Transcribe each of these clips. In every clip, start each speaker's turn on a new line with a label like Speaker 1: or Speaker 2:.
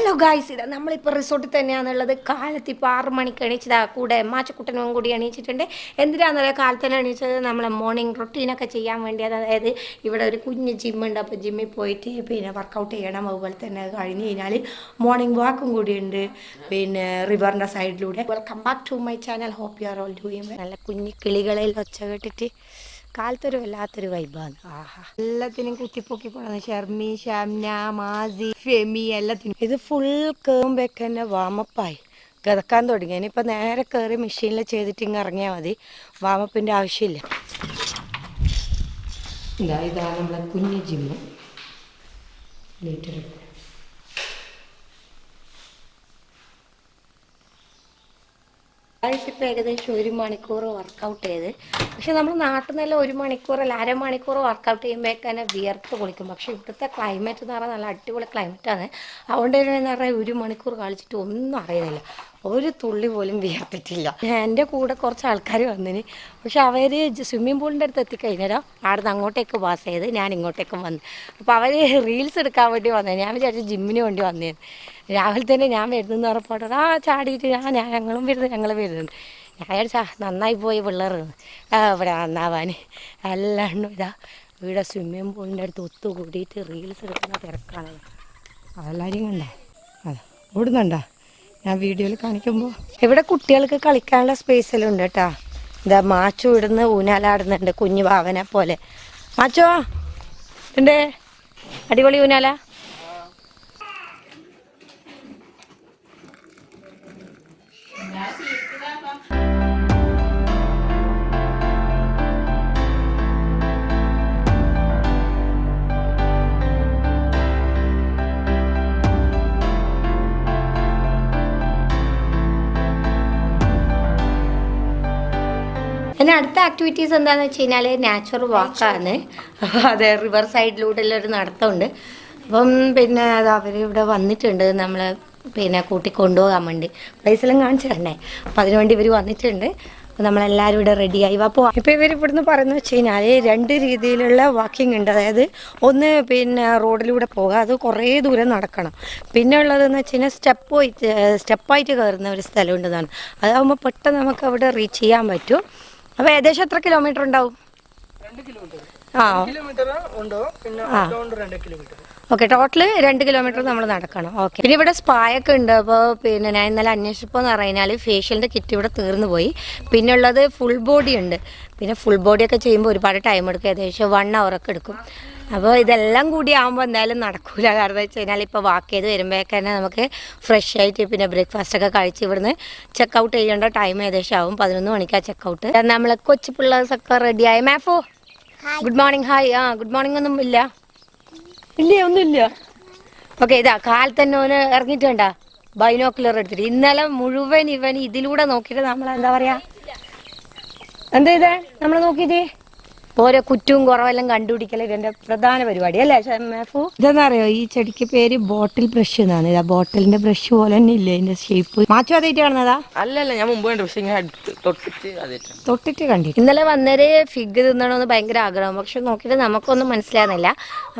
Speaker 1: Hello guys ഇതാ നമ്മളിപ്പോൾ റിസോർട്ടിൽ തന്നെയാണുള്ളത്. കാലത്ത് ഇപ്പോൾ ആറ് മണിക്ക് എണീച്ചതാ. കൂടെ മാച്ചക്കുട്ടനും കൂടി എണീച്ചിട്ടുണ്ട്. എന്തിനാണെന്നറിയാം കാലത്ത് തന്നെ എണീച്ചത് നമ്മളെ മോർണിംഗ് റൊട്ടീനൊക്കെ ചെയ്യാൻ വേണ്ടി. അതായത് ഇവിടെ ഒരു കുഞ്ഞ് ജിമ്മുണ്ട് അപ്പോൾ ജിമ്മിൽ പോയിട്ട് പിന്നെ വർക്കൗട്ട് ചെയ്യണം. അതുപോലെ തന്നെ കഴിഞ്ഞ് കഴിഞ്ഞാൽ മോർണിംഗ് വാക്കും കൂടി ഉണ്ട്. പിന്നെ റിവറിന്റെ സൈഡിലൂടെ welcome back to my channel hope you are all doing നല്ല കുഞ്ഞു കിളികളിൽ ഒച്ച കേട്ടിട്ട് കാലത്തൊരു വല്ലാത്തൊരു വൈബാണ് ആഹാ. എല്ലാത്തിനും കുത്തിപ്പൊക്കി കൊണ്ടുവന്ന് ഷർമി ഷംന മാസി ഫെമി എല്ലാത്തിനും. ഇത് ഫുൾ കേമ്പൊക്കെ തന്നെ വാമപ്പായി. കിതക്കാൻ തുടങ്ങി. ഇനിയിപ്പോൾ നേരെ കയറി മെഷീനിൽ ചെയ്തിട്ട് ഇങ്ങ് ഇറങ്ങിയാൽ മതി. വാമപ്പിന്റെ ആവശ്യമില്ല. ഇതാ ഇതാണ് നമ്മളെ കുഞ്ഞു ജിമ്മ്. ലിറ്റർ ഇപ്പോൾ ഏകദേശം ഒരു മണിക്കൂർ വർക്കൗട്ട് ചെയ്ത്. പക്ഷെ നമ്മൾ നാട്ടിൽ മണിക്കൂർ ഒരു മണിക്കൂറല്ല അരമണിക്കൂർ വർക്കൗട്ട് ചെയ്യുമ്പോഴേക്ക് തന്നെ വിയർത്ത് കുളിക്കും. പക്ഷെ ഇവിടുത്തെ ക്ലൈമറ്റ് എന്ന് പറഞ്ഞാൽ നല്ല അടിപൊളി ക്ലൈമറ്റാണ് അതുകൊണ്ട് തന്നെ എന്ന് പറഞ്ഞാൽ ഒരു മണിക്കൂർ കളിച്ചിട്ട് ഒന്നും അറിയുന്നില്ല. ഒരു തുള്ളി പോലും വിയർത്തിട്ടില്ല. എന്റെ കൂടെ കുറച്ച് ആൾക്കാർ വന്നിന്. പക്ഷെ അവർ സ്വിമ്മിംഗ് പൂളിന്റെ അടുത്ത് എത്തിക്കഴിഞ്ഞാൽ അവിടെ നിന്ന് അങ്ങോട്ടേക്ക് പാസ് ചെയ്ത് ഞാൻ ഇങ്ങോട്ടേക്കും വന്നു. അപ്പോൾ അവർ റീൽസ് എടുക്കാൻ വേണ്ടി വന്നത് ഞാൻ വിചാരിച്ചു ജിമ്മിന് വേണ്ടി വന്നേ രാവിലെ തന്നെ ഞാൻ വരുന്നെന്ന് പറഞ്ഞപ്പോൾ ആ ചാടിയിട്ട് ഞാൻ ഞാൻ ഞങ്ങളും വരുന്നു ഞങ്ങൾ വരുന്നു. ഞാൻ ചാ നന്നായി പോയി പിള്ളേർ. ഇവിടെ നന്നാവാൻ എല്ലാണ്ടും ഇതാ ഇവിടെ സ്വിമ്മിംഗ് പൂളിന്റെ അടുത്ത് ഒത്തുകൂടിയിട്ട് റീൽസ് എടുക്കുന്ന തിരക്കാണ് അതെല്ലാവരും കണ്ടേ? അതെ ഓടുന്നുണ്ടോ? ഞാൻ വീഡിയോയിൽ കാണിക്കുമ്പോൾ ഇവിടെ കുട്ടികൾക്ക് കളിക്കാനുള്ള സ്പേസ് എല്ലാം ഉണ്ട് കേട്ടോ. ഇതാ മാച്ചു ഇടുന്ന ഊനാലാടുന്നുണ്ട് കുഞ്ഞു ഭാവനെ പോലെ. മാച്ചോ ഉണ്ടേ അടിപൊളി ഊനാല പിന്നെ അടുത്ത ആക്ടിവിറ്റീസ് എന്താണെന്ന് വെച്ച് കഴിഞ്ഞാൽ നാച്ചുറൽ വാക്കാണ് അതെ റിവർ സൈഡിലൂടെ ഒരു നടത്തമുണ്ട്. അപ്പം പിന്നെ അത് അവർ ഇവിടെ വന്നിട്ടുണ്ട്. നമ്മൾ പിന്നെ കൂട്ടി കൊണ്ടുപോകാൻ വേണ്ടി പ്ലേസെല്ലാം കാണിച്ചു തന്നെ അപ്പം അതിനുവേണ്ടി ഇവർ വന്നിട്ടുണ്ട്. അപ്പം നമ്മളെല്ലാവരും ഇവിടെ റെഡിയായി അപ്പോൾ ഇപ്പോൾ ഇവർ ഇവിടുന്ന് പറയുന്നത് വെച്ച് കഴിഞ്ഞാൽ രണ്ട് രീതിയിലുള്ള വാക്കിംഗ് ഉണ്ട്. അതായത് ഒന്ന് പിന്നെ റോഡിലൂടെ പോകുക അത് കുറേ ദൂരം നടക്കണം. പിന്നെ ഉള്ളതെന്ന് വെച്ച് കഴിഞ്ഞാൽ സ്റ്റെപ്പ് പോയിട്ട് സ്റ്റെപ്പായിട്ട് കയറുന്ന ഒരു സ്ഥലമുണ്ടെന്നാണ് അതാകുമ്പോൾ പെട്ടെന്ന് നമുക്ക് അവിടെ റീച്ച് ചെയ്യാൻ പറ്റും. അപ്പോൾ ഏകദേശം എത്ര കിലോമീറ്റർ ഉണ്ടാവും? ആ. ഓക്കെ ടോട്ടൽ രണ്ട് കിലോമീറ്റർ നമ്മൾ നടക്കണം. ഓക്കെ പിന്നെ ഇവിടെ സ്പായൊക്കെ ഉണ്ട്. അപ്പോൾ പിന്നെ ഞാൻ ഇന്നലെ അന്വേഷിച്ചപ്പോൾ എന്ന് പറഞ്ഞാൽ ഫേഷ്യലിന്റെ കിറ്റ് ഇവിടെ തീർന്നു പോയി. പിന്നെ ഉള്ളത് ഫുൾ ബോഡി ഉണ്ട്. പിന്നെ ഫുൾ ബോഡിയൊക്കെ ചെയ്യുമ്പോൾ ഒരുപാട് ടൈം എടുക്കും. ഏകദേശം വൺ ഒക്കെ എടുക്കും. അപ്പോൾ ഇതെല്ലാം കൂടി ആകുമ്പോൾ എന്തായാലും നടക്കൂല. കാരണം വെച്ച് കഴിഞ്ഞാൽ ഇപ്പോൾ വാക്ക് ചെയ്ത് വരുമ്പോഴേക്ക് തന്നെ നമുക്ക് ഫ്രഷ് ആയിട്ട് പിന്നെ ബ്രേക്ക്ഫാസ്റ്റ് ഒക്കെ കഴിച്ച് ഇവിടുന്ന് ചെക്കൗട്ട് ചെയ്യേണ്ട ടൈം ഏകദേശം ആവും. പതിനൊന്ന് മണിക്കാണ് കാരണം നമ്മളെ കൊച്ചു പിള്ളേഴ്സൊക്കെ റെഡിയായി മാഫോ ഗുഡ് മോർണിംഗ് ഹായ് ആ ഗുഡ് മോർണിംഗ് ഒന്നും ഇല്ല. ഇല്ല ഒന്നുമില്ല ഓക്കെ ഇതാ കാൽ തന്നെ ഓന് ഇറങ്ങിയിട്ടുണ്ടാ ബൈനോക്കുലർ എടുത്തിട്ട്. ഇന്നലെ മുഴുവൻ ഇവൻ ഇതിലൂടെ നോക്കിയിട്ട് നമ്മൾ എന്താ പറയാ? എന്താ ഇത്? നമ്മൾ നോക്കിയിട്ട്? ഓരോ കുറ്റവും കുറവെല്ലാം കണ്ടുപിടിക്കൽ ഇതിന്റെ പ്രധാന പരിപാടി. അല്ലേ ഷെമേഫു ഇതെന്താ അറിയോ ഈ ചെടിക്ക് പേര് ബോട്ടിൽ ബ്രഷ് എന്നാണ്. ഇതാ ബോട്ടിലിന്റെ ബ്രഷ് പോലെ തന്നെ ഇല്ലേ ഇതിന്റെ ഷേപ്പ് മാച്ചു അതായിട്ട് കാണുന്നതാ?
Speaker 2: അല്ലല്ല ഞാൻ മുമ്പ് കണ്ടു പക്ഷെ ഇങ്ങനെ തൊട്ടിട്ട് അതേറ്റ
Speaker 1: തൊട്ടിട്ട് കണ്ടിട്ട്. ഇന്നലെ വന്നേര് ഫിഗ് തിന്നണമെന്ന് ഭയങ്കര ആഗ്രഹം. പക്ഷെ നോക്കിയിട്ട് നമുക്കൊന്നും മനസ്സിലാകുന്നില്ല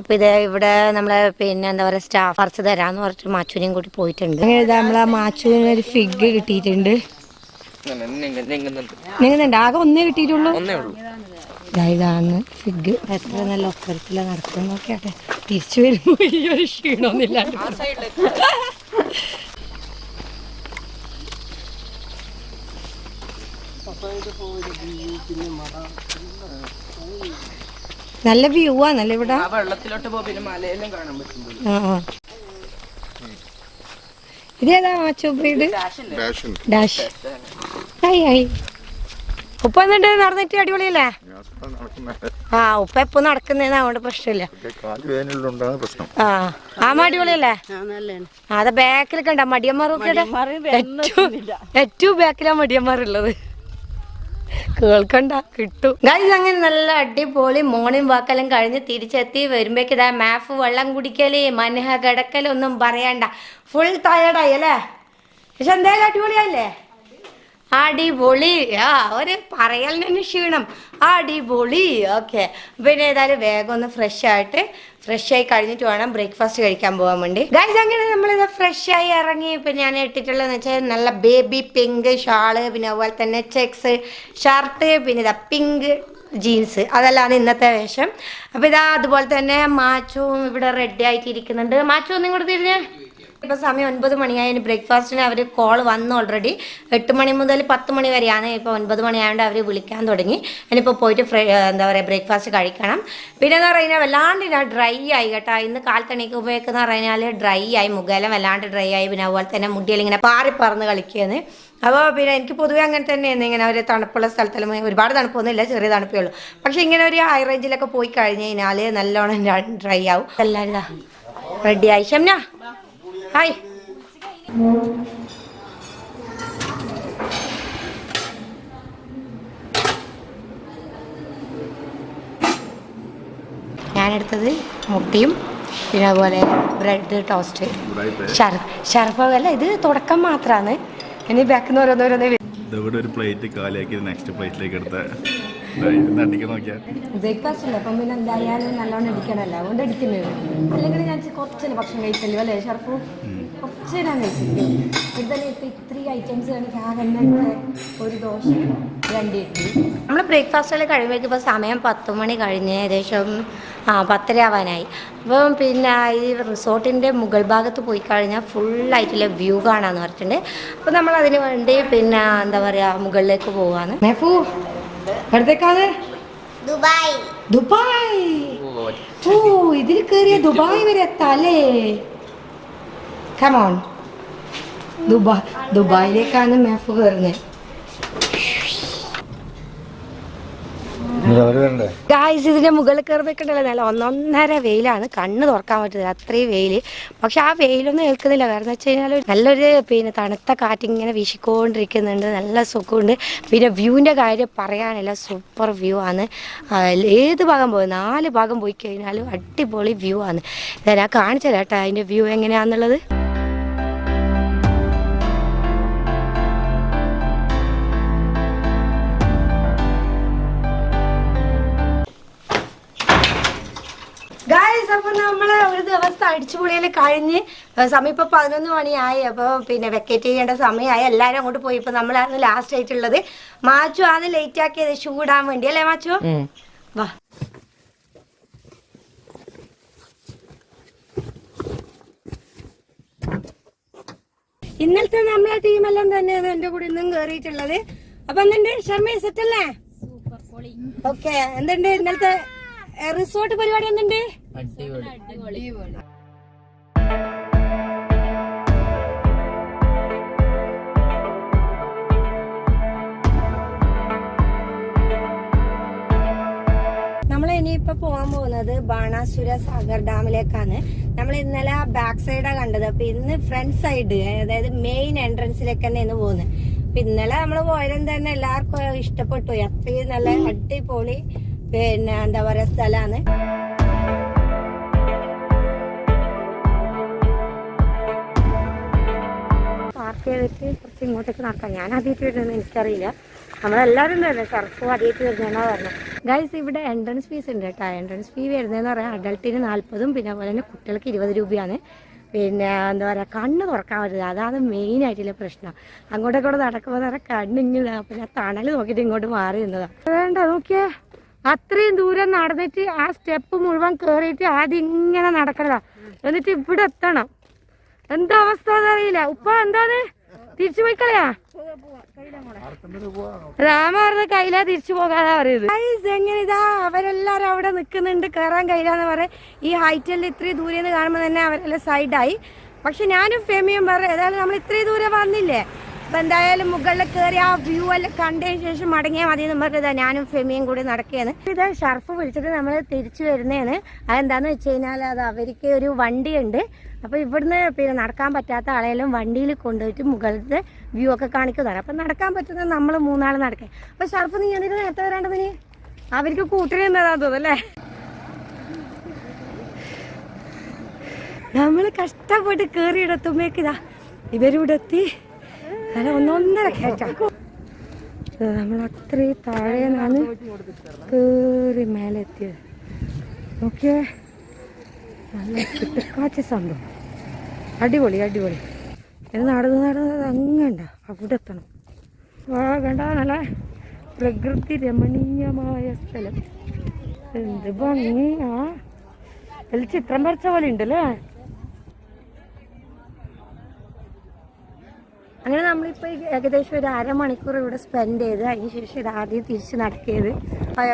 Speaker 1: അപ്പൊ ഇത് ഇവിടെ നമ്മളെ പിന്നെ എന്താ പറയാ സ്റ്റാഫ് കുറച്ച് തരാന്ന് പറഞ്ഞിട്ട് മാച്ചുവിനെയും കൂടി പോയിട്ടുണ്ട്. അങ്ങനെ ഇതാ നമ്മളെ മാച്ചുവിന് ഒരു ഫിഗ് കിട്ടിയിട്ടുണ്ട്. നിങ്ങുന്നുണ്ട് ആകെ ഒന്നേ കിട്ടിയിട്ടുള്ളൂ?
Speaker 2: ഒന്നേ ഉള്ളൂ.
Speaker 1: ദാ ഇതാണ് ഫിഗ്. എത്ര നല്ല ഒപ്പരത്തില നടക്കും നോക്കിയാട്ടെ. തിരിച്ചു വരുമ്പോ ഈ ഒരു ക്ഷീണമൊന്നുമില്ല. നല്ല വ്യൂ ആണല്ലേ ഇവിടെ.
Speaker 2: ആ വെള്ളത്തിലോട്ട് പോ പിന്നെ മലയെല്ലാം കാണാൻ പറ്റും.
Speaker 1: ആ ആ. ഇതേതാ മാച്ചു ബ്രീഡ് ഡാഷ് ഹായ് ഹായ് ഉപ്പ എന്നിട്ട് നടന്നിട്ട് അടിപൊളിയല്ലേ? ആ ഉപ്പ എപ്പോ നടക്കുന്നേന്ന് അതുകൊണ്ട് പ്രശ്നമില്ല
Speaker 3: കാൽ വേനലുണ്ടാകുന്ന പ്രശ്നം.
Speaker 1: ആ അടിപൊളിയല്ലേ? ആ, അതെ ബാക്കിലൊക്കെ ഉണ്ടാ മടിയന്മാരൊക്കെ ഏറ്റവും ഏറ്റവും ബാക്കിലാ മടിയന്മാരുള്ളത്. കേൾക്കണ്ട കിട്ടും. ഗൈസ് അങ്ങനെ നല്ല അടിപൊളി മോർണിംഗ് വാക്കെല്ലാം കഴിഞ്ഞ് തിരിച്ചെത്തി വരുമ്പോഴേക്ക് ഇതാ മാഫ് വെള്ളം കുടിക്കൽ മനഹ കിടക്കലൊന്നും പറയണ്ട. ഫുൾ ടയർഡായി അല്ലേ? പക്ഷെ എന്തായാലും അടിപൊളിയായില്ലേ? അടിപൊളി. ആ ഒരു പറയലിന് ക്ഷീണം. അടിപൊളി. ഓക്കെ. പിന്നെ ഏതായാലും വേഗം ഒന്ന് ഫ്രഷ് ആയിട്ട് ഫ്രഷ് ആയി കഴിഞ്ഞിട്ട് വേണം ബ്രേക്ക്ഫാസ്റ്റ് കഴിക്കാൻ പോകാൻ വേണ്ടി. ഗൈസ് അങ്ങനെ നമ്മളിത് ഫ്രഷ് ആയി ഇറങ്ങി. ഇപ്പം ഞാൻ ഇട്ടിട്ടുള്ളതെന്ന് വെച്ചാൽ നല്ല ബേബി പിങ്ക് ഷാൾ പിന്നെ അതുപോലെ തന്നെ ചെക്സ് ഷർട്ട് പിന്നെ ഇതാ പിങ്ക് ജീൻസ് അതെല്ലാം ഇന്നത്തെ വേഷം. അപ്പോൾ ഇതാ അതുപോലെ തന്നെ മാച്ചും ഇവിടെ റെഡി ആയിട്ട് ഇരിക്കുന്നുണ്ട് മാച്ചു ഒന്നും കൊടുത്തിരുന്നേ ഇപ്പൊ സമയം ഒൻപത് മണിയായതിന് ബ്രേക്ക്ഫാസ്റ്റിന് അവർ കോൾ വന്നു ഓൾറെഡി എട്ട് മണി മുതൽ പത്ത് മണി വരെയാണ് ഇപ്പോൾ ഒൻപത് മണിയായതുകൊണ്ട് അവർ വിളിക്കാൻ തുടങ്ങി. ഇനിയിപ്പോൾ പോയിട്ട് ഫ്ര എന്താ പറയുക ബ്രേക്ക്ഫാസ്റ്റ് കഴിക്കണം. പിന്നെ എന്ന് പറഞ്ഞാൽ വല്ലാണ്ട് ഞാൻ ഡ്രൈ ആയി കേട്ടോ. ഇന്ന് കാൽക്കണിക്ക് ഉപയോഗിക്കുന്ന പറഞ്ഞാൽ ഡ്രൈ ആയി മുഖേലം വല്ലാണ്ട് ഡ്രൈ ആയി. പിന്നെ അതുപോലെ തന്നെ മുടിയിൽ ഇങ്ങനെ പാറി പറന്ന് കളിക്കുകയാണ് അപ്പോൾ പിന്നെ എനിക്ക് പൊതുവേ അങ്ങനെ തന്നെയാണ് ഇങ്ങനെ ഒരു തണുപ്പുള്ള സ്ഥലത്തെല്ലാം ഒരുപാട് തണുപ്പൊന്നുമില്ല ചെറിയ തണുപ്പേ ഉള്ളൂ. പക്ഷേ ഇങ്ങനെ ഒരു ഹൈ റേഞ്ചിലൊക്കെ പോയി കഴിഞ്ഞ് കഴിഞ്ഞാൽ നല്ലോണം ഡ്രൈ ആവും. ഇതാ റെഡി ആയി. ഷംന? ഹായ്. ഞാനെടുത്തത് മുട്ടയും പിന്നെ അതുപോലെ ബ്രെഡ് ടോസ്റ്റ്. ഷർഫ് ഷർഫ് അല്ല ഇത് തുടക്കം മാത്രമാണ് ഇനി ബാക്കിന്ന് ഓരോന്നോരോന്ന്
Speaker 3: ഇതവിടെ ഒരു പ്ലേറ്റ് കാലിയാക്കി നെക്സ്റ്റ് പ്ലേറ്റിലേക്ക് എടുത്ത. അടിക്കാൻ നോക്കിയാൽ
Speaker 1: ബ്രേക്ക്ഫാസ്റ്റ് അല്ലേ അപ്പം പിന്നെ എന്തായാലും നല്ലോണം അടിക്കണമല്ലോ അതുകൊണ്ട് അടിക്കുന്നത്. അല്ലെങ്കിൽ ഞാൻ കുറച്ചല്ലേ ഭക്ഷണം കഴിച്ചല്ലോ അല്ലേ ഷർഫു? കുറച്ച് ഞാൻ ഇതന്നെ ഇപ്പം ഇത്രയും ഐറ്റംസ് എനിക്ക് ആകെ ഒരു ദോശ രണ്ട് ഇഡ്ഡലി നമ്മൾ ബ്രേക്ക്ഫാസ്റ്റിൽ കഴിയുമ്പോഴേക്കും ഇപ്പോൾ സമയം പത്ത് മണി കഴിഞ്ഞ് ഏകദേശം ആ പത്തര ആവാനായി. അപ്പം പിന്നെ ഈ റിസോർട്ടിന്റെ മുകൾ ഭാഗത്ത് പോയി കഴിഞ്ഞാൽ ഫുള്ളായിട്ടുള്ള വ്യൂ കാണാമെന്ന് പറഞ്ഞിട്ടുണ്ട്. അപ്പം നമ്മൾ അതിന് വേണ്ടി പിന്നെ എന്താ പറയുക മുകളിലേക്ക് പോവാണ് മെഫു എവിടത്തേക്കാണ്
Speaker 4: ദുബായ്.
Speaker 1: ദുബായ്. ഓ ഇതിൽ കയറിയ ദുബായ് വരെ എത്താല്ലേ? കമോൺ ദുബായ് ദുബായിലേക്കാണ് മെഫ് കയറുന്നത് ഗായ്സ് ഇതിന്റെ മുകളിൽ കയറി വെക്കണ്ടല്ലോ നല്ല ഒന്നൊന്നര വെയിലാണ്. കണ്ണ് തുറക്കാൻ പറ്റുന്നില്ല അത്രയും വെയിൽ പക്ഷെ ആ വെയിലൊന്നും ഏൽക്കുന്നില്ല. കാരണം വെച്ച് കഴിഞ്ഞാൽ നല്ലൊരു പിന്നെ തണുത്ത കാറ്റിങ്ങനെ വീശിക്കൊണ്ടിരിക്കുന്നുണ്ട്. നല്ല സുഖമുണ്ട്. പിന്നെ വ്യൂവിന്റെ കാര്യം പറയാനില്ല. സൂപ്പർ വ്യൂ ആണ്. ഏത് ഭാഗം പോയി? നാല് ഭാഗം പോയി കഴിഞ്ഞാലും അടിപൊളി വ്യൂ ആണ്. ഞാൻ കാണിച്ചു തരാം കേട്ടോ അതിന്റെ വ്യൂ എങ്ങനെയാണെന്നുള്ളത് ഒരു ദിവസം അടിച്ചുപൊളിയിൽ കഴിഞ്ഞ് സമയം ഇപ്പൊ പതിനൊന്ന് മണിയായി. അപ്പൊ പിന്നെ വെക്കേറ്റ് ചെയ്യേണ്ട സമയമായി. എല്ലാരും അങ്ങോട്ട് പോയി. ഇപ്പൊ നമ്മളാണ് ലാസ്റ്റ് ആയിട്ടുള്ളത് മാച്ചു ആണ് ലേറ്റ് ആക്കിയത് ഷൂ ഇടാൻ വേണ്ടി. അല്ലേ മാച്ചു? വാ. ഇന്നലത്തെ നമ്മളെ ടീമെല്ലാം തന്നെ എന്റെ കൂടെ ഇന്നും കേറിയിട്ടുള്ളത്. അപ്പൊ എന്തുണ്ട്? ഷർമ്മ സെറ്റ് അല്ലേ? ഓക്കെ എന്തുണ്ട് ഇന്നലത്തെ റിസോർട്ട് പരിപാടി എന്തുണ്ട്? നമ്മൾ ഇനിയിപ്പോ പോകാൻ പോകുന്നത് ബാണാസുര സാഗർ ഡാമിലേക്കാണ്. നമ്മൾ ഇന്നലെ ബാക്ക് സൈഡാ കണ്ടത്. അപ്പൊ ഇന്ന് ഫ്രണ്ട് സൈഡ് അതായത് മെയിൻ എൻട്രൻസിലേക്ക് തന്നെ ഇന്ന് പോകുന്നത് അപ്പൊ ഇന്നലെ നമ്മൾ പോയതും തന്നെ എല്ലാവർക്കും ഇഷ്ടപ്പെട്ടു. അത്രയും നല്ല അടിപൊളി പിന്നെ എന്താ പറയാ സ്ഥലമാണ് പാർക്ക് ചെയ്തിട്ട് കുറച്ച് ഇങ്ങോട്ടേക്ക് നടക്കാം. ഞാൻ ആദ്യമായിട്ട് വരുന്നത് എനിക്കറിയില്ല. നമ്മളെല്ലാവരും തന്നെ സർഫും ആദ്യമായിട്ട് വരുന്നതെന്നാ പറഞ്ഞത്. ഗൈസ് ഇവിടെ എൻട്രൻസ് ഫീസ് ഉണ്ട് കേട്ടോ. എൻട്രൻസ് ഫീ വരുന്നതെന്ന് പറയാൻ അഡൾട്ടിന് നാൽപ്പതും പിന്നെ അതുപോലെ തന്നെ കുട്ടികൾക്ക് ഇരുപത് രൂപയാണ്. പിന്നെ എന്താ പറയുക കണ്ണ് തുറക്കാൻ പറ്റില്ല. അതാണ് മെയിൻ ആയിട്ടുള്ള പ്രശ്നം. അങ്ങോട്ടൊക്കെ കൂടെ നടക്കുമ്പോൾ നേരെ കണ്ണിങ്ങനെ പിന്നെ തണൽ നോക്കിയിട്ട് ഇങ്ങോട്ട് മാറി നിന്നതാണ് വേണ്ട നോക്കിയേ. അത്രയും ദൂരം നടന്നിട്ട് ആ സ്റ്റെപ്പ് മുഴുവൻ കയറിയിട്ട് ആദ്യം ഇങ്ങനെ നടക്കണതാ. എന്നിട്ട് ഇവിടെ എത്തണം. എന്താ അവസ്ഥ അറിയില്ല ഉപ്പ എന്താണ്? തിരിച്ചു പോയി കളയാ? പറഞ്ഞ കയ്യില തിരിച്ചു പോകാതാ പറയുന്നത്. എങ്ങനെ ഇതാ അവരെല്ലാരും അവിടെ നിൽക്കുന്നുണ്ട്. കയറാൻ കയ്യിലാന്ന് പറയാം ഈ ഹൈറ്റിൽ ഇത്രയും ദൂരെന്ന് കാണുമ്പോൾ തന്നെ അവരെല്ലാം സൈഡായി പക്ഷെ ഞാനും ഫെമിയും പറയാം ഏതായാലും നമ്മൾ ഇത്രയും ദൂരെ വന്നില്ലേ? അപ്പൊ എന്തായാലും മുകളിൽ കയറി ആ വ്യൂ എല്ലാം കണ്ടതിന് ശേഷം മടങ്ങിയാൽ മതി എന്ന് പറഞ്ഞതാ ഞാനും ഫെമിയും കൂടി നടക്കുകയാണ്. ഇത് ഷർഫ് വിളിച്ചിട്ട് നമ്മൾ തിരിച്ചു വരുന്നതാണ്. അതെന്താന്ന് വെച്ച് കഴിഞ്ഞാൽ അത് അവർക്ക് ഒരു വണ്ടിയുണ്ട്. അപ്പൊ ഇവിടുന്ന് പിന്നെ നടക്കാൻ പറ്റാത്ത ആളെല്ലാം വണ്ടിയിൽ കൊണ്ടുപോയിട്ട് മുകളിലത്തെ വ്യൂ ഒക്കെ കാണിക്കുന്നതാണ് അപ്പൊ നടക്കാൻ പറ്റുന്ന നമ്മൾ മൂന്നാൾ നടക്കേ. അപ്പൊ ഷർഫ് നീ എന്തിനു നേരത്തെ വരാണ്ട് നീ? അവർക്ക് കൂട്ടിന് എന്നതാ തോന്നല്ലേ നമ്മൾ കഷ്ടപ്പെട്ട് കയറിയിടത്തുമ്പോഴേക്ക് ഇതാ ഇവരിവിടെ എത്തി നല്ല ഒന്നൊന്നര കേട്ടോ നമ്മൾ അത്രയും താഴെ നിന്നാണ് കയറി മേലെ എത്തിയത് നോക്കിയേ. നല്ല കിട്ടക്കാച്ച സംഭവം. അടിപൊളി അടിപൊളി. ഇത് നടന്ന് നടന്നത് അങ്ങണ്ട. അവിടെ എത്തണം. വാ കണ്ട നല്ല പ്രകൃതി രമണീയമായ സ്ഥലം. എന്ത് ഭംഗിയാ. അതിൽ ചിത്രം വരച്ച പോലെ ഉണ്ടല്ലേ? അങ്ങനെ നമ്മളിപ്പോൾ ഏകദേശം ഒരു അരമണിക്കൂർ ഇവിടെ സ്പെൻഡ് ചെയ്ത് അതിനുശേഷം ഇത് ആദ്യം തിരിച്ച് നടക്കിയത്.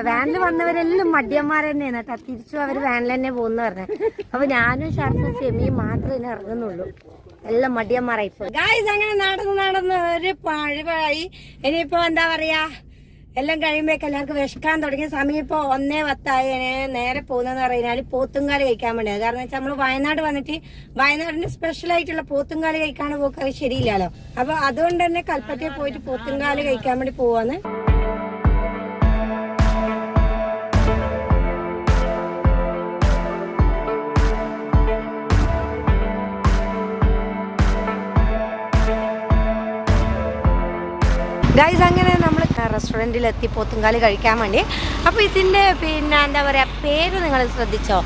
Speaker 1: വാനിൽ വന്നവരെല്ലാം മടിയന്മാർ തന്നെയാണ് കേട്ടോ. തിരിച്ചു അവർ വാനിൽ തന്നെ പോകുന്ന പറഞ്ഞു. അപ്പോൾ ഞാനും ഷർഫും സെമിയും മാത്രമേ ഇറങ്ങുന്നുള്ളൂ. എല്ലാം മടിയന്മാരായി പോയി ഗായ്സ് അങ്ങനെ നടന്ന് നടന്ന് ഒരു പഴുവായി. ഇനിയിപ്പോ എന്താ പറയാ? എല്ലാം കഴിയുമ്പോഴേക്ക് എല്ലാവർക്കും വിശക്കാൻ തുടങ്ങിയ സമയം ഇപ്പോൾ ഒന്നേ പത്തായി. നേരെ പോകുന്നതെന്ന് പറഞ്ഞാൽ പോത്തുംകാലി കഴിക്കാൻ വേണ്ടിയാണ് കാരണം വെച്ചാൽ നമ്മൾ വയനാട് വന്നിട്ട് വയനാടിന് സ്പെഷ്യൽ ആയിട്ടുള്ള പോത്തുംകാലി കഴിക്കാൻ പോക്ക് അത് ശരിയില്ലല്ലോ. അപ്പൊ അതുകൊണ്ട് തന്നെ കൽപ്പറ്റയിൽ പോയിട്ട് പോത്തുംകാലി കഴിക്കാൻ വേണ്ടി പോവാന്ന്. ഗൈസ് അങ്ങനെ എത്തി പോത്തുങ്കാൽ കഴിക്കാൻ വേണ്ടി. അപ്പോൾ ഇതിന്റെ പിന്നെ എന്താ പറയുക പേര് നിങ്ങൾ ശ്രദ്ധിച്ചോ?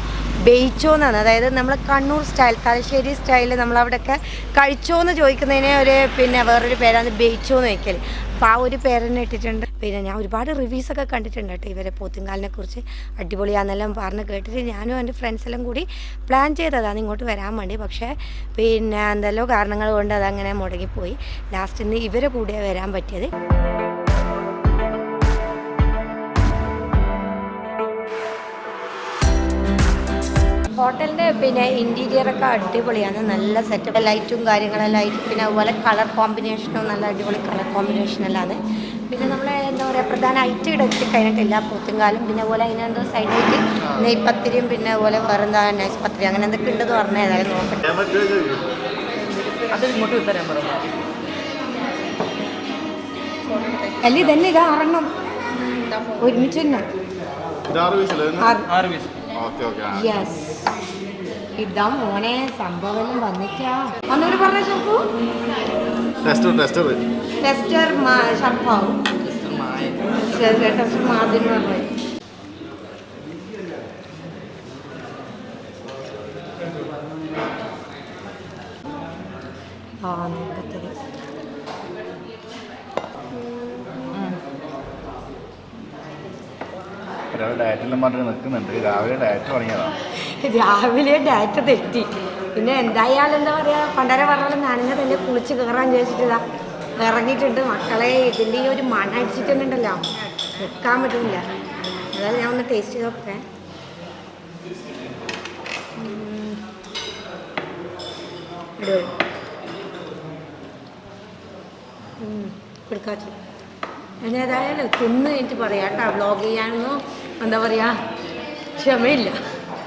Speaker 1: ബെയ്ച്ചോ എന്നാണ് അതായത് നമ്മൾ കണ്ണൂർ സ്റ്റൈൽ തലശ്ശേരി സ്റ്റൈലിൽ നമ്മളവിടെയൊക്കെ കഴിച്ചോ എന്ന് ചോദിക്കുന്നതിന് ഒരു പിന്നെ വേറൊരു പേരാണ് ബെയ്ച്ചോ എന്ന് വയ്ക്കൽ അപ്പോൾ ആ ഒരു പേര് തന്നെ ഇട്ടിട്ടുണ്ട്. പിന്നെ ഞാൻ ഒരുപാട് റിവ്യൂസ് ഒക്കെ കണ്ടിട്ടുണ്ട് കേട്ടോ ഇവരെ പോത്തുങ്കാലിനെക്കുറിച്ച് അടിപൊളിയാണെന്നെല്ലാം പറഞ്ഞ് കേട്ടിട്ട് ഞാനും എന്റെ ഫ്രണ്ട്സെല്ലാം കൂടി പ്ലാൻ ചെയ്തതാണ് ഇങ്ങോട്ട് വരാൻ വേണ്ടി. പക്ഷേ പിന്നെ എന്തെല്ലോ കാരണങ്ങൾ കൊണ്ട് അതങ്ങനെ മുടങ്ങിപ്പോയി. ലാസ്റ്റ് ഇന്ന് ഇവരെ കൂടിയാണ് വരാൻ പറ്റിയത്. ഹോട്ടലിന്റെ പിന്നെ ഇന്റീരിയറൊക്കെ അടിപൊളിയാണ്. നല്ല സെറ്റപ്പ് ലൈറ്റും കാര്യങ്ങളെല്ലാം ആയിട്ട് പിന്നെ അതുപോലെ കളർ കോമ്പിനേഷനും നല്ല അടിപൊളി കളർ കോമ്പിനേഷനെല്ലാം പിന്നെ നമ്മൾ എന്താ പറയുക പ്രധാന ഐറ്റം എല്ലാ പൂത്തും പോത്തുംകാലും പിന്നെ അതുപോലെ അതിനെന്തോ സൈഡായിട്ട് നെയ്പത്തിരിയും പിന്നെ അതുപോലെ വേറെ എന്താ നൈസ് പത്തിരി അങ്ങനെ എന്തൊക്കെ ഉണ്ടെന്ന് പറഞ്ഞാൽ ഏതായാലും നോക്കട്ടെ.
Speaker 2: അത് ഇങ്ങോട്ട് തരാൻ പറഞ്ഞു
Speaker 1: അല്ല ഇതന്നെ ഇതാ ആറെണ്ണം. ഒരുമിച്ച് തന്നെ.
Speaker 3: ഇതാറ് പീസല്ലേ
Speaker 1: ആറ്.
Speaker 2: ആറ് പീസ്
Speaker 3: ഓക്കെ ഓക്കെ
Speaker 1: യെസ് ഇതാ മോനെ സംഭവം വന്നിട്ടാ ഒന്നൂര് പറഞ്ഞ ഷർഫു
Speaker 3: ടെസ്റ്റർ ടെസ്റ്റർ.
Speaker 1: ടെസ്റ്റർ ഷർഫാവും ടെസ്റ്റർ മാധ്യമം പറഞ്ഞു. ആ
Speaker 3: ഒരാൾ ഡയറ്റെല്ലാം പറഞ്ഞ് നിൽക്കുന്നുണ്ട് രാവിലെ ഡയറ്റ് തുടങ്ങിയതാണ്
Speaker 1: രാവിലെ ഡാറ്റ തെറ്റി. പിന്നെ എന്തായാലും എന്താ പറയാ പണ്ടര പറഞ്ഞ നനഞ്ഞ തന്നെ കുളിച്ച് കയറാൻ ചോദിച്ചിട്ടാ ഇറങ്ങിയിട്ടുണ്ട് മക്കളെ. ഇതിന്റെ ഈ ഒരു മണ അടിച്ചിട്ടുണ്ടല്ലോ നിൽക്കാൻ പറ്റുന്നില്ല. അതായത് ഞാൻ ഒന്ന് ടേസ്റ്റ് ചെയ്ത് നോക്കട്ടെ. അടിപൊളി. കൊടുക്കാച്ചു ഞാൻ ഏതായാലും തിന്ന് കഴിഞ്ഞിട്ട് പറയാം കേട്ടോ. വ്ളോഗ് ചെയ്യാനൊന്നും എന്താ പറയുക ക്ഷമയില്ല.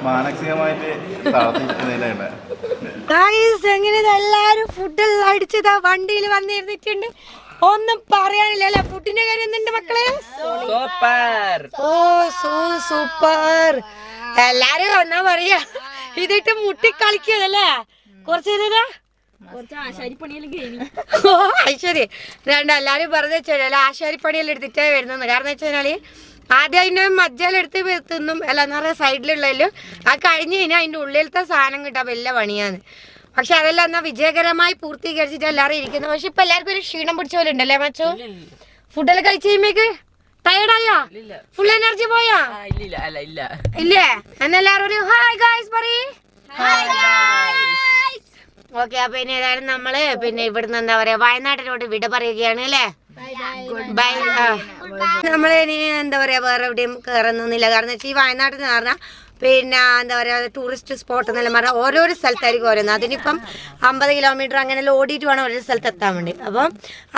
Speaker 3: മാനസികമായിട്ട്
Speaker 1: എല്ലാരും ഫുഡ് അടിച്ചതാ വണ്ടിയിൽ വന്നിരുന്നിട്ടുണ്ട്. ഒന്നും പറയാനില്ല അല്ലെ ഫുഡിന്റെ കാര്യം എന്തുണ്ട് മക്കളെ?
Speaker 2: സൂപ്പർ.
Speaker 1: Oh so super. എല്ലാരും എന്നാ പറയാ? ഇതിട്ട് മുട്ടി കൊറച്ചു കുറച്ച് നേരം ഓ ശരി. രണ്ട എല്ലാരും പറഞ്ഞു വെച്ചാൽ ആശാരിപ്പണിയെല്ലാം എടുത്തിട്ടേ വരുന്നത് കാരണം വെച്ചാൽ ആദ്യം അതിന്റെ മജ്ജലെടുത്ത് തിന്നും. അല്ല എന്ന് പറയാ സൈഡിലുള്ളതിലും ആ കഴിഞ്ഞ് കഴിഞ്ഞാൽ അതിന്റെ ഉള്ളിലത്തെ സാധനം കിട്ടാൻ വലിയ പണിയാണ്. പക്ഷെ അതെല്ലാം എന്നാ വിജയകരമായി പൂർത്തീകരിച്ചിട്ട് എല്ലാവരും ഇരിക്കുന്നത് പക്ഷെ ഇപ്പൊ എല്ലാവർക്കും ഒരു ക്ഷീണം പിടിച്ച പോലെ ഉണ്ടല്ലേ മച്ചോ? ഫുഡെല്ലാം കഴിച്ചു കഴിയുമ്പേക്ക് ടയർഡായാ ഫുൾ എനർജി പോയാ?
Speaker 2: ഇല്ല
Speaker 1: എന്നെല്ലാരും ഒരു ഹായ് ഗായ്സ് പറയ്. ഓക്കെ അപ്പൊ ഇനി ഏതായാലും നമ്മൾ പിന്നെ ഇവിടുന്ന് എന്താ പറയാ വയനാട്ടിലോട്ട് വിട പറയുകയാണ് അല്ലേ? ബൈ നമ്മൾ ഇനി എന്താ പറയാ വേറെ എവിടെയും കയറുന്നില്ല കാരണം വെച്ചാൽ ഈ വയനാട്ടിൽ എന്ന് പറഞ്ഞാൽ പിന്നെ എന്താ പറയാ ടൂറിസ്റ്റ് സ്പോട്ട് എന്നെല്ലാം പറഞ്ഞാൽ ഓരോരോ സ്ഥലത്തായിരിക്കും ഓരോന്ന്. അതിനിപ്പം അമ്പത് കിലോമീറ്റർ അങ്ങനെ ഓടിയിട്ട് വേണം ഓരോ സ്ഥലത്ത് എത്താൻ വേണ്ടി. അപ്പം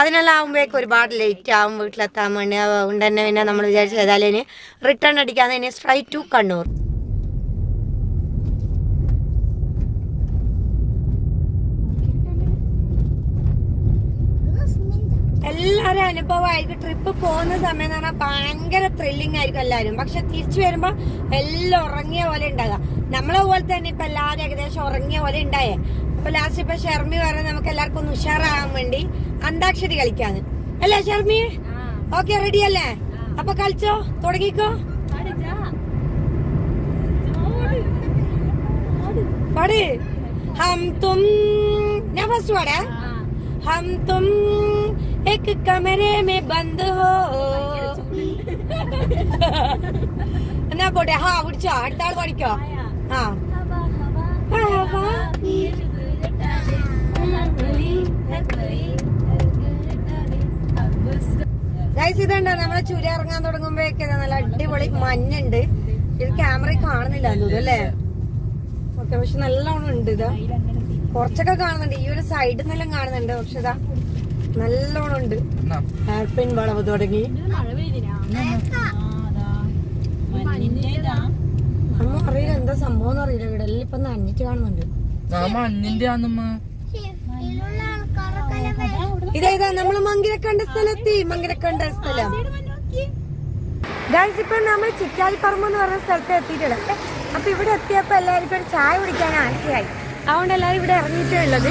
Speaker 1: അതിനെല്ലാം ആകുമ്പോഴേക്കും ഒരുപാട് ലേറ്റ് ആവും വീട്ടിലെത്താൻ വേണ്ടി. അതുകൊണ്ട് തന്നെ പിന്നെ നമ്മൾ വിചാരിച്ചു ഏതായാലും ഇനി റിട്ടേൺ അടിക്കാതെ ഇനി സ്ട്രൈറ്റ് ടു കണ്ണൂർ. എല്ലാരും അനുഭവമായിരിക്കും. ട്രിപ്പ് പോകുന്ന സമയം എന്ന് പറഞ്ഞാൽ ഭയങ്കര ത്രില്ലിംഗ് ആയിരിക്കും എല്ലാവരും പക്ഷെ തിരിച്ചു വരുമ്പോൾ എല്ലാം ഉറങ്ങിയ പോലെ ഉണ്ടാകുക നമ്മളെ പോലെ തന്നെ ഇപ്പൊ എല്ലാവരും ഏകദേശം ഉറങ്ങിയ പോലെ ഉണ്ടായേ. അപ്പൊ ലാസ്റ്റ് ഇപ്പൊ ഷർമി പറഞ്ഞ നമുക്ക് എല്ലാവർക്കും ഒന്ന് ഉഷാറാകാൻ വേണ്ടി അന്താക്ഷരി കളിക്കാന്ന്. അല്ലേ ഷർമി? ഓക്കെ റെഡി അല്ലേ? അപ്പൊ കളിച്ചോ? തുടങ്ങിക്കോ. പാട് ഹം തും. ഞാൻ ഫസ്റ്റ് പാടാ. ഹം തും. एक कमरे में बंद हो। കമരെ മേ ബന്ദ് ഹോ എന്നാ പോട്ടെ ഹാ പിടിച്ചോ അടുത്ത ആൾ പഠിക്കോ? ആ. ഇതുണ്ട്? നമ്മളെ ചുരി ഇറങ്ങാൻ തുടങ്ങുമ്പോഴേക്ക് നല്ല അടിപൊളി മഞ്ഞുണ്ട്. ഇത് ക്യാമറ കാണുന്നില്ല അല്ലേ? ഓക്കെ പക്ഷെ നല്ലോണം ഉണ്ട് ഇതാ. കുറച്ചൊക്കെ കാണുന്നുണ്ട്. ഈ ഒരു സൈഡിൽ നിന്നെല്ലാം കാണുന്നുണ്ട്. പക്ഷെ ഇതാ നല്ലോണം ഉണ്ട്. വളവ് തുടങ്ങി. അമ്മ അറിയില്ല എന്താ സംഭവം അറിയില്ല. ഇവിടെ ഇപ്പൊ നനഞ്ഞിട്ട് കാണുന്നുണ്ട്. ഇതാ ഇതാ നമ്മൾ മങ്കിരക്കണ്ട സ്ഥലത്തി. മങ്കിരക്കണ്ട സ്ഥലം. ഗൈസ് ഇപ്പൊ നമ്മൾ ചിറ്റാലിപ്പറമ്പ് എന്ന് പറഞ്ഞ സ്ഥലത്ത് എത്തിയിട്ടുണ്ട്. അപ്പൊ ഇവിടെ എത്തിയപ്പോ എല്ലാവർക്കും ഒരു ചായ കുടിക്കാൻ ആശയായി അതുകൊണ്ട് എല്ലാരും ഇവിടെ ഇറങ്ങിയിട്ടേ ഉള്ളത്.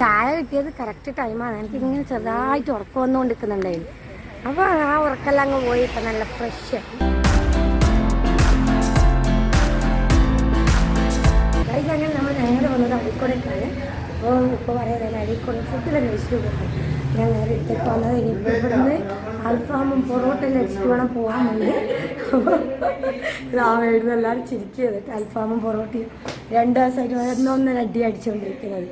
Speaker 1: ചായ കിട്ടിയത് കറക്റ്റ് ടൈമാണ് എനിക്ക് ഇങ്ങനെ ചെറുതായിട്ട് ഉറക്കം വന്നുകൊണ്ടിരിക്കുന്നുണ്ടായിരുന്നു അപ്പൊ ആ ഉറക്കെല്ലാം അങ്ങ് പോയി ഇപ്പൊ നല്ല ഫ്രഷ് അങ്ങനെ നമ്മൾ നേരെ വന്നത് അഴീക്കോടേക്കാണ്. അപ്പോൾ ഇപ്പോൾ പറയുന്നത് അഴീക്കോട് ഫുഡ് തന്നെ വെച്ചിട്ട് പോകും ഞാൻ നേരെ ഇട്ടിട്ട് വന്നത് ഇനിയിപ്പോൾ ഇവിടുന്ന് അൽഫാമും പൊറോട്ടയും വെച്ചിട്ട് വേണം പോകാൻ വേണ്ടി എല്ലാവരും ചിരിക്കുക അൽഫാമും പൊറോട്ടയും രണ്ട് ദിവസമായിട്ട് ഒന്നൊന്നര അടി അടിച്ചുകൊണ്ടിരിക്കുന്നത്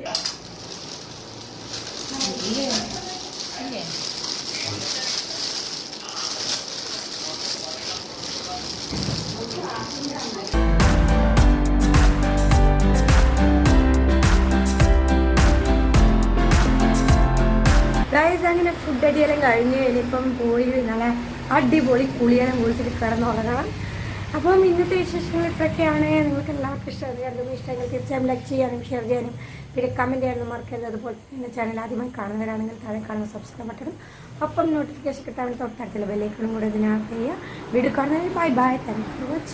Speaker 1: ഗൈസ് അങ്ങനെ ഫുഡ് അടിയെല്ലാം കഴിഞ്ഞ് ഇനിയിപ്പം പോയി നല്ല അടിപൊളി കുളിയെല്ലാം കുളിച്ചിട്ട് കിടന്നുറങ്ങണം. അപ്പം ഇന്നത്തെ വിശേഷങ്ങൾ ഇത്രയൊക്കെയാണ്. നിങ്ങൾക്ക് എല്ലാവർക്കും ഇഷ്ടം ഇഷ്ടമെങ്കിൽ തീർച്ചയായും ലൈക്ക് ചെയ്യാനും ഷെയർ ചെയ്യാനും പിന്നെ കമന്റ് ചെയ്യാനും മറക്കരുത്. അതുപോലെ തന്നെ ചാനൽ ആദ്യമായി കാണുന്നവരാണെങ്കിൽ താഴെ കാണുന്ന സബ്സ്ക്രൈബ് ബട്ടണും അപ്പം നോട്ടിഫിക്കേഷൻ കിട്ടാൻ തൊട്ടടുത്തുള്ള ബെല്ലൈക്കണും കൂടെ ഇതിനകത്ത് ചെയ്യുക. വീഡിയോ കാണുന്നതിന് bye bye thank for watching